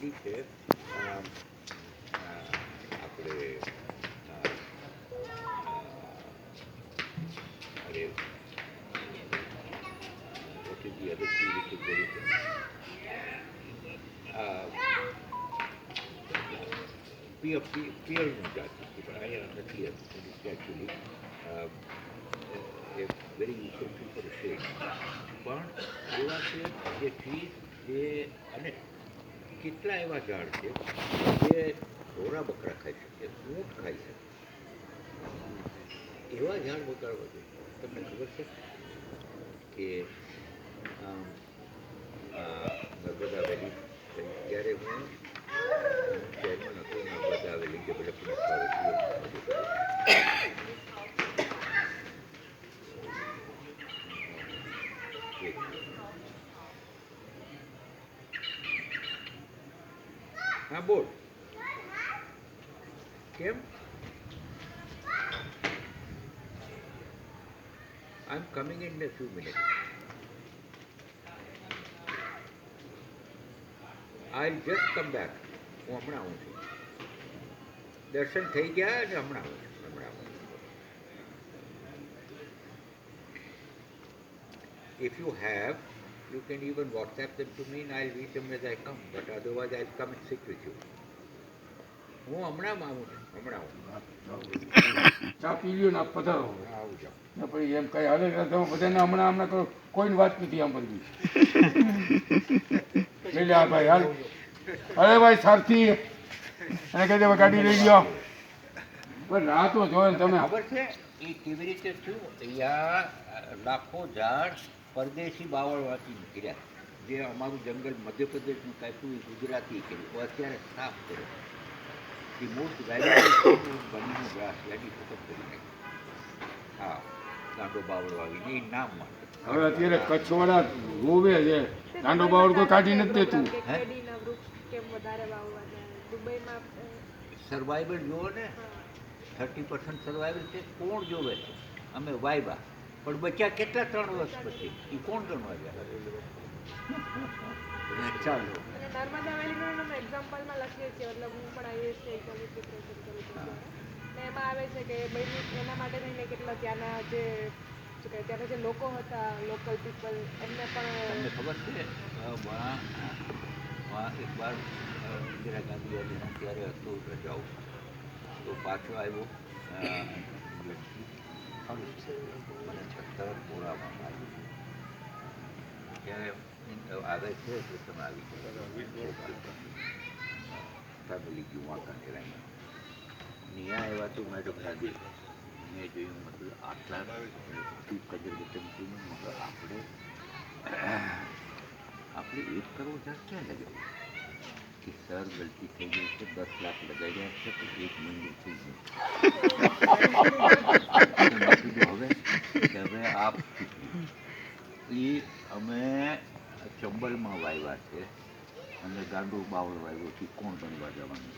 પેલી છે અમ, અ, આપણે અ, અ, અરે what is the other tree which is very famous? Uh, પિયર પિયરનું જાત છે પણ અહીંયા નથી actually a very useful for shed પણ એવા છે જે ટ્રી જે અને કેટલા એવા ઝાડ છે જે ઢોરા બકરા ખાઈ શકે ઊંટ ખાઈ શકે? એવા ઝાડ વગાડવા જોઈએ. તમને ખબર છે કે નર્મદા વેલી ત્યારે હું ચેરમેન હતો નર્મદા વેલી ડેવલપમેન્ટ હા બોલ કેમ I am coming in a few minutes. I just come back હું હમણાં આવું છું દર્શન થઈ ગયા અને હમણાં આવું છું હમણાં આવું છું If you have, you can even WhatsApp them to me and I'll read them as I come. But otherwise, I'll come and sit with you. હું હમણાં આવું છું. હમણાં ચા પી લ્યો ના પધારો. આવું જાઉં ને પછી એમ કઈ હાલે તમે બધાને હમણાં હમણાં કરો કોઈને વાત નથી આમ બધી લઈ લે ભાઈ હાલ. અરે ભાઈ સારથી. અને કહી દે ગાડી લઈ ગયો પણ રાહ તો જોયો તમે ખબર છે એ કેવી રીતે થયું? અહીંયા લાખો ઝાડ પરદેશી બાવળવાથી નીકળ્યા. જે અમારું જંગલ મધ્યપ્રદેશનું કાપ્યું એ ગુજરાતી કર્યું. અત્યારે સાફ કર્યો. એ મોસ્ટ વેલ્યુએબલ બનીનું ગ્રાસ એની ખતમ કરી નાખ્યું હા દાંડો બાવળ વાવીને એ નામ માટે. હવે અત્યારે કચ્છવાળા રોવે છે. દાંડો બાવળ કોઈ કાઢી નથી દેતું. હે? કેમ વધારે વાવવા જાય સર્વાઈવલ જુઓ ને થર્ટી પર્સન્ટ સર્વાઈવલ છે. કોણ જોવે? છે અમે વાયવા. પણ બચ્યા કેટલા ત્રણ વર્ષ પછી? એ કોણ ગણવા ગયા ચાલો. નર્મદા વેલીનું એક્ઝામ્પલમાં લખીએ છીએ. મતલબ હું પણ આઈએસ છે. ઇકોનોમિક. ને એમાં આવે છે કે ભાઈ એના માટે થઈને કેટલા ત્યાંના જે શું કહે ત્યાંના જે લોકો હતા લોકલ પીપલ એમને પણ તમને ખબર છે? એક વાર ઇન્દિરા ગાંધી હતી ત્યારે હતો રજાઓ તો પાછો આવ્યો. મને છત્તર પૂરામાં આવ્યું ત્યારે આવે છે તમે આવી ગયું વાંકા કરાવીને નિયા એવા તો મેડમ મેં જોયું મતલબ આટલા કદર થયું મતલબ આપણે આપણે એક જ. ક્યાં લગાવ્યું સર ગલતી થઈ ગઈ છે, દસ લાખ લગાવ્યા છે, તો એક મંદિર થઈ ગયું. હવે હવે આપ એ અમે ચંબલમાં વાવ્યા છે, અને ગાંડુ બાવળ વાવ્યો છે કોણ બનવા જવાનું